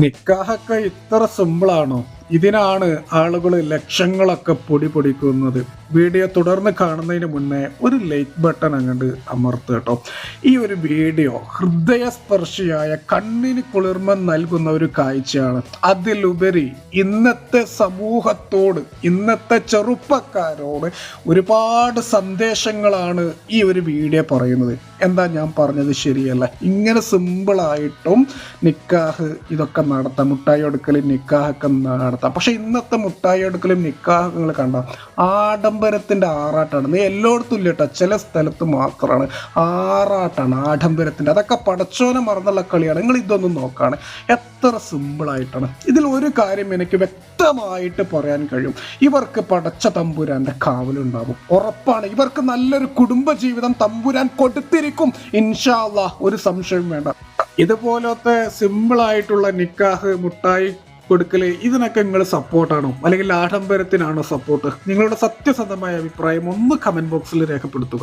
നിക്കാഹൊക്കെ ഇത്ര സിമ്പിളാണോ ഇതിനാണ് ആളുകൾ ലക്ഷങ്ങളൊക്കെ പൊടി പൊടിക്കുന്നത്. വീഡിയോ തുടർന്ന് കാണുന്നതിന് മുന്നേ ഒരു ലൈക്ക് ബട്ടൺ അങ്ങോട്ട് അമർത്തുക കേട്ടോ. ഈ ഒരു വീഡിയോ ഹൃദയസ്പർശിയായ കണ്ണിന് കുളിർമ നൽകുന്ന ഒരു കാഴ്ചയാണ്. അതിലുപരി ഇന്നത്തെ സമൂഹത്തോട് ഇന്നത്തെ ചെറുപ്പക്കാരോട് ഒരുപാട് സന്ദേശങ്ങളാണ് ഈ ഒരു വീഡിയോ പറയുന്നത്. എന്താ ഞാൻ പറഞ്ഞത് ശരിയല്ല. ഇങ്ങനെ സിമ്പിളായിട്ടും നിക്കാഹ് ഇതൊക്കെ നടത്താം. മുട്ടായി എടുക്കലിൽ നിക്കാഹൊക്കെ നടത്താം പക്ഷെ ഇന്നത്തെ മുട്ടായി നിക്കാഹുകൾ കണ്ട ആഡംബരത്തിന്റെ ആറാട്ടാണ്. എല്ലായിടത്തും ഇല്ല കേട്ടോ. ചില സ്ഥലത്ത് മാത്രമാണ് ആറാട്ടാണ് ആഡംബരത്തിന്റെ. അതൊക്കെ പടച്ചോനെ മറന്നുള്ള കളിയാണ്. നിങ്ങൾ ഇതൊന്നും നോക്കാണ്. എത്ര സിമ്പിളായിട്ടാണ്. ഇതിൽ ഒരു കാര്യം എനിക്ക് വ്യക്തമായിട്ട് പറയാൻ കഴിയും. ഇവർക്ക് പടച്ച തമ്പുരാന്റെ കാവലുണ്ടാകും ഉറപ്പാണ്. ഇവർക്ക് നല്ലൊരു കുടുംബ ജീവിതം തമ്പുരാൻ കൊടുത്തിരിക്കും. ഇൻഷാല്ല ഒരു സംശയം വേണ്ട. ഇതുപോലത്തെ സിമ്പിളായിട്ടുള്ള നിക്കാഹ് മുട്ടായി കൊടുക്കൽ. ഇതിനൊക്കെ നിങ്ങൾ സപ്പോർട്ടാണോ? അല്ലെങ്കിൽ ആഡംബരത്തിനാണോ സപ്പോർട്ട്? നിങ്ങളുടെ സത്യസന്ധമായ അഭിപ്രായം ഒന്ന് കമന്റ് ബോക്സിൽ രേഖപ്പെടുത്തുക.